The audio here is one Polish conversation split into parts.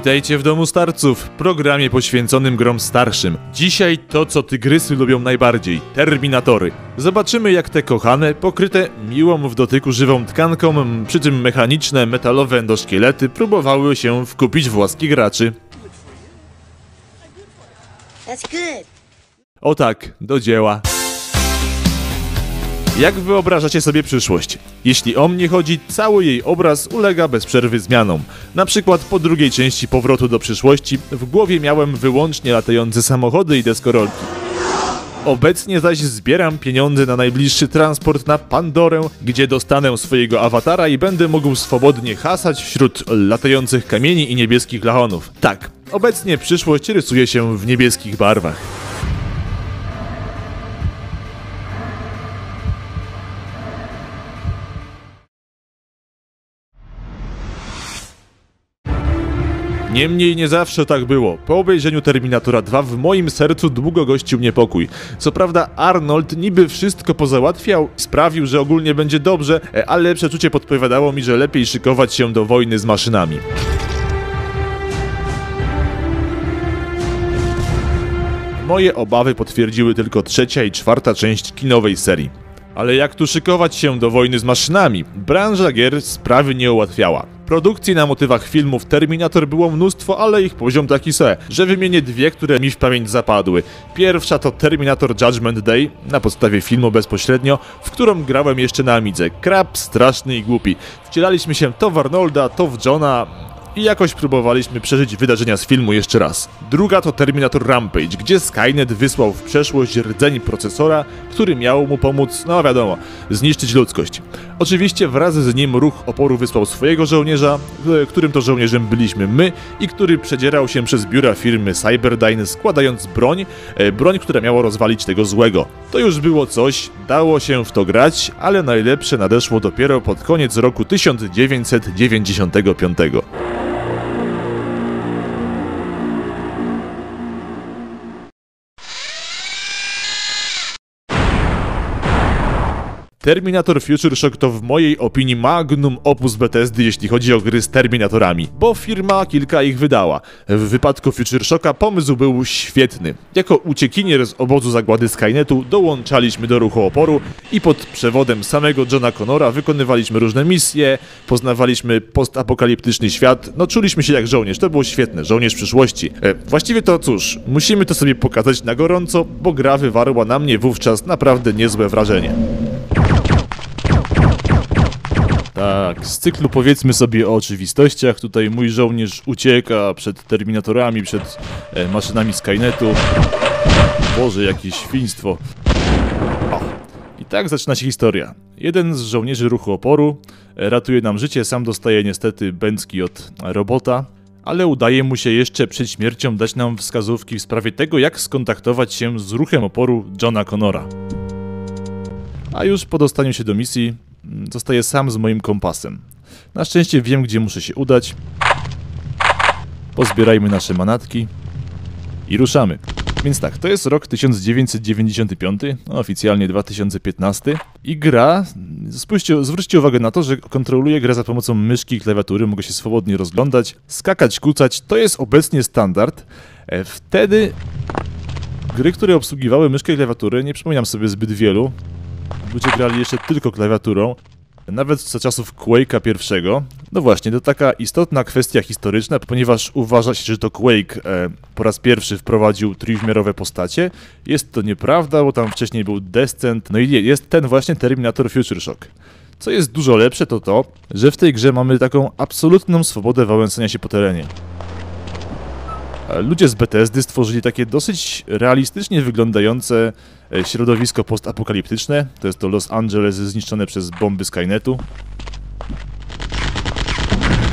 Witajcie w Domu Starców, programie poświęconym grom starszym. Dzisiaj to, co tygrysy lubią najbardziej Terminatory. Zobaczymy, jak te kochane, pokryte miłą w dotyku żywą tkanką, przy czym mechaniczne, metalowe endoszkielety próbowały się wkupić w łaski graczy. That's good. O tak, do dzieła. Jak wyobrażacie sobie przyszłość? Jeśli o mnie chodzi, cały jej obraz ulega bez przerwy zmianom. Na przykład po drugiej części powrotu do przyszłości w głowie miałem wyłącznie latające samochody i deskorolki. Obecnie zaś zbieram pieniądze na najbliższy transport na Pandorę, gdzie dostanę swojego awatara i będę mógł swobodnie hasać wśród latających kamieni i niebieskich lachonów. Tak, obecnie przyszłość rysuje się w niebieskich barwach. Niemniej nie zawsze tak było. Po obejrzeniu Terminatora 2 w moim sercu długo gościł niepokój. Co prawda Arnold niby wszystko pozałatwiał, sprawił, że ogólnie będzie dobrze, e, ale przeczucie podpowiadało mi, że lepiej szykować się do wojny z maszynami. Moje obawy potwierdziły tylko trzecia i czwarta część kinowej serii. Ale jak tu szykować się do wojny z maszynami? Branża gier sprawy nie ułatwiała. Produkcji na motywach filmów Terminator było mnóstwo, ale ich poziom taki se, że wymienię dwie, które mi w pamięć zapadły. Pierwsza to Terminator Judgment Day, na podstawie filmu bezpośrednio, w którą grałem jeszcze na Amidze. Krab straszny i głupi. Wcielaliśmy się to w Arnolda, to w Johna, i jakoś próbowaliśmy przeżyć wydarzenia z filmu jeszcze raz. Druga to Terminator Rampage, gdzie Skynet wysłał w przeszłość rdzeń procesora, który miał mu pomóc, no wiadomo, zniszczyć ludzkość. Oczywiście wraz z nim ruch oporu wysłał swojego żołnierza, którym to żołnierzem byliśmy my i który przedzierał się przez biura firmy Cyberdyne składając broń, e, broń, która miała rozwalić tego złego. To już było coś, dało się w to grać, ale najlepsze nadeszło dopiero pod koniec roku 1995. Terminator Future Shock to w mojej opinii magnum opus Bethesdy, jeśli chodzi o gry z Terminatorami, bo firma kilka ich wydała. W wypadku Future Shocka pomysł był świetny. Jako uciekinier z obozu zagłady Skynetu dołączaliśmy do ruchu oporu i pod przewodem samego Johna Connora wykonywaliśmy różne misje, poznawaliśmy postapokaliptyczny świat, no czuliśmy się jak żołnierz, to było świetne, żołnierz przyszłości. E, właściwie to cóż, musimy to sobie pokazać na gorąco, bo gra wywarła na mnie wówczas naprawdę niezłe wrażenie. Tak, z cyklu powiedzmy sobie o oczywistościach. Tutaj mój żołnierz ucieka przed terminatorami, przed e, maszynami Skynetu. Boże, jakie świństwo. O. I tak zaczyna się historia. Jeden z żołnierzy ruchu oporu e, ratuje nam życie, sam dostaje niestety bęcki od robota, ale udaje mu się jeszcze przed śmiercią dać nam wskazówki w sprawie tego, jak skontaktować się z ruchem oporu Johna Connora. A już po dostaniu się do misji zostaję sam z moim kompasem. Na szczęście wiem, gdzie muszę się udać. Pozbierajmy nasze manatki i ruszamy. Więc tak, to jest rok 1995, no, oficjalnie 2015 i gra, spójrzcie, zwróćcie uwagę na to, że kontroluję grę za pomocą myszki i klawiatury, mogę się swobodnie rozglądać, skakać, kucać, to jest obecnie standard. E, Wtedy gry, które obsługiwały myszkę i klawiaturę, nie przypominam sobie zbyt wielu, ludzie grali jeszcze tylko klawiaturą, nawet za czasów Quake'a pierwszego. No właśnie, to taka istotna kwestia historyczna, ponieważ uważa się, że to Quake e, po raz pierwszy wprowadził trójwymiarowe postacie. Jest to nieprawda, bo tam wcześniej był Descent, no i jest ten właśnie Terminator Future Shock. Co jest dużo lepsze to to, że w tej grze mamy taką absolutną swobodę wałęsania się po terenie. Ludzie z Bethesdy stworzyli takie dosyć realistycznie wyglądające e, środowisko postapokaliptyczne. To jest to Los Angeles zniszczone przez bomby Skynetu.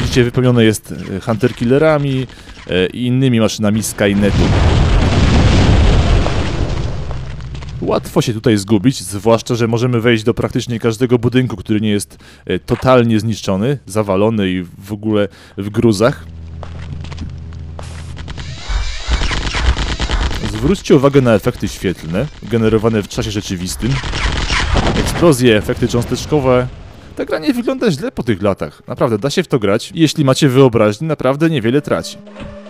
Widzicie, wypełnione jest e, hunter-killerami e, i innymi maszynami Skynetu. Łatwo się tutaj zgubić, zwłaszcza, że możemy wejść do praktycznie każdego budynku, który nie jest totalnie zniszczony, zawalony i w ogóle w gruzach. Zwróćcie uwagę na efekty świetlne, generowane w czasie rzeczywistym, eksplozje, efekty cząsteczkowe. Ta gra nie wygląda źle po tych latach. Naprawdę, da się w to grać. Jeśli macie wyobraźnię, naprawdę niewiele traci.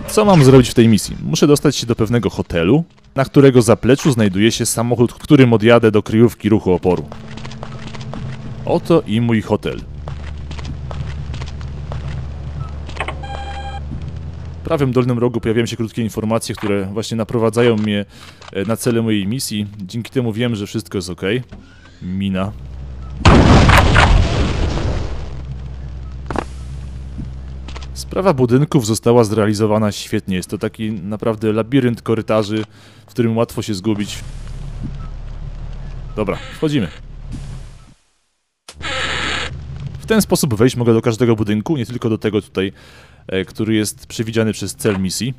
Co mam zrobić w tej misji? Muszę dostać się do pewnego hotelu, na którego zapleczu znajduje się samochód, którym odjadę do kryjówki ruchu oporu. Oto i mój hotel. Prawym dolnym rogu pojawiają się krótkie informacje, które właśnie naprowadzają mnie e, na cele mojej misji. Dzięki temu wiem, że wszystko jest ok. Mina. Sprawa budynków została zrealizowana świetnie. Jest to taki naprawdę labirynt korytarzy, w którym łatwo się zgubić. Dobra, wchodzimy. W ten sposób wejść mogę do każdego budynku, nie tylko do tego tutaj, który jest przewidziany przez cel misji.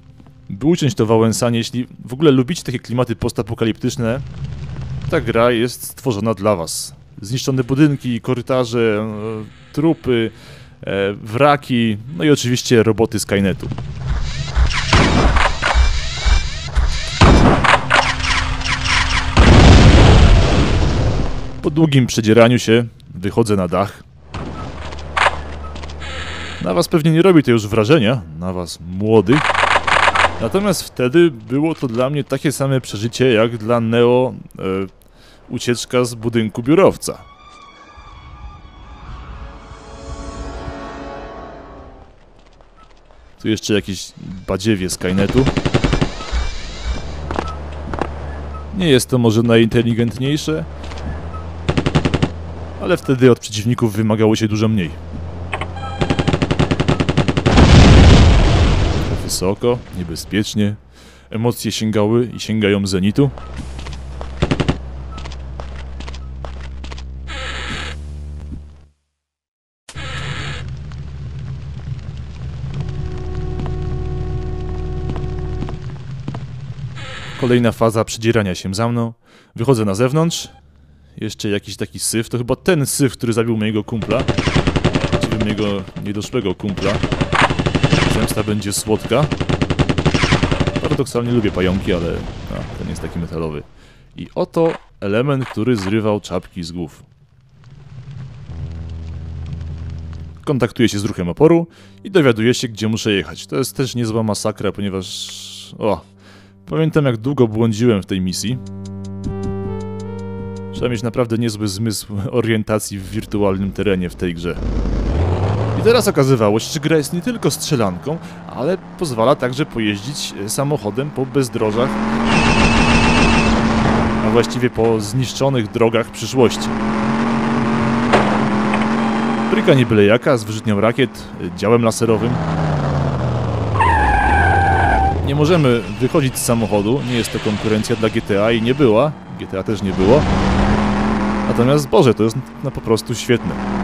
By uciąć to Wałęsanie, jeśli w ogóle lubicie takie klimaty postapokaliptyczne, ta gra jest stworzona dla was. Zniszczone budynki, korytarze, e, trupy, e, wraki, no i oczywiście roboty Skynetu. Po długim przedzieraniu się wychodzę na dach. Na was pewnie nie robi to już wrażenia, na was młodych. Natomiast wtedy było to dla mnie takie same przeżycie jak dla Neo e, ucieczka z budynku biurowca. Tu jeszcze jakieś badziewie Skynetu. Nie jest to może najinteligentniejsze, ale wtedy od przeciwników wymagało się dużo mniej. Wysoko, niebezpiecznie. Emocje sięgały i sięgają zenitu. Kolejna faza przydzierania się za mną. Wychodzę na zewnątrz. Jeszcze jakiś taki syf. To chyba ten syf, który zabił mojego kumpla. Czyli mojego niedoszłego kumpla. Zemsta będzie słodka. Paradoksalnie lubię pająki, ale ten jest taki metalowy. I oto element, który zrywał czapki z głów. Kontaktuję się z ruchem oporu i dowiaduję się, gdzie muszę jechać. To jest też niezła masakra, ponieważ... O, pamiętam jak długo błądziłem w tej misji. Trzeba mieć naprawdę niezły zmysł orientacji w wirtualnym terenie w tej grze. Teraz okazywało się, że gra jest nie tylko strzelanką, ale pozwala także pojeździć e, samochodem po bezdrożach, a właściwie po zniszczonych drogach przyszłości. Bryka nie byle jaka, z wyrzutnią rakiet, e, działem laserowym. Nie możemy wychodzić z samochodu, nie jest to konkurencja dla GTA i nie była, GTA też nie było. Natomiast Boże, to jest no, po prostu świetne.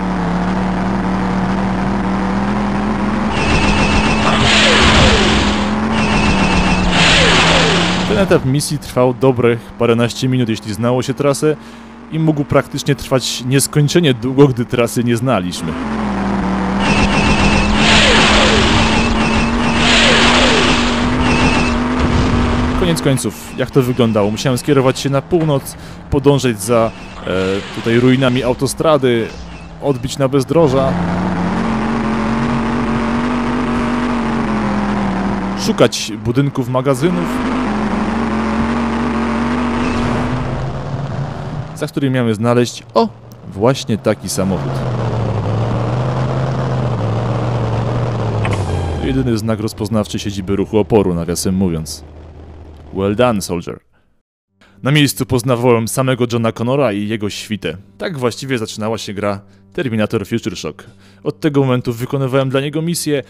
Etap misji trwał dobrych paręnaście minut, jeśli znało się trasę i mógł praktycznie trwać nieskończenie długo, gdy trasy nie znaliśmy. Koniec końców, jak to wyglądało? Musiałem skierować się na północ, podążać za e, tutaj ruinami autostrady, odbić na bezdroża. Szukać budynków magazynów, za którymi miałem znaleźć, o, właśnie taki samochód. To jedyny znak rozpoznawczy siedziby ruchu oporu, nawiasem mówiąc. Well done, soldier. Na miejscu poznawałem samego Johna Connora i jego świtę. Tak właściwie zaczynała się gra Terminator Future Shock. Od tego momentu wykonywałem dla niego misję,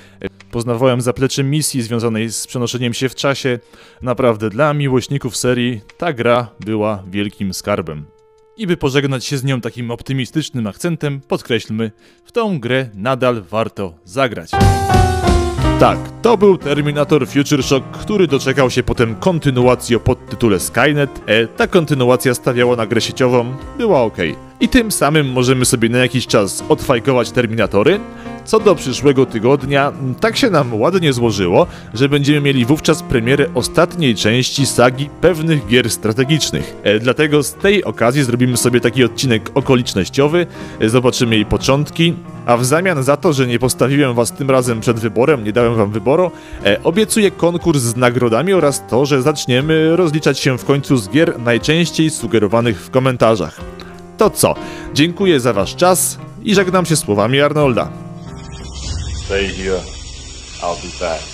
poznawałem zaplecze misji związanej z przenoszeniem się w czasie. Naprawdę, dla miłośników serii ta gra była wielkim skarbem. I by pożegnać się z nią takim optymistycznym akcentem, podkreślmy, w tą grę nadal warto zagrać. Tak, to był Terminator Future Shock, który doczekał się potem kontynuacji o podtytule Skynet. E, ta kontynuacja stawiała na grę sieciową, była ok. I tym samym możemy sobie na jakiś czas odfajkować Terminatory, Co do przyszłego tygodnia, tak się nam ładnie złożyło, że będziemy mieli wówczas premierę ostatniej części sagi pewnych gier strategicznych. E, dlatego z tej okazji zrobimy sobie taki odcinek okolicznościowy, e, zobaczymy jej początki, a w zamian za to, że nie postawiłem was tym razem przed wyborem, nie dałem wam wyboru, e, obiecuję konkurs z nagrodami oraz to, że zaczniemy rozliczać się w końcu z gier najczęściej sugerowanych w komentarzach. To co? Dziękuję za wasz czas i żegnam się słowami Arnolda. Stay here. I'll be back.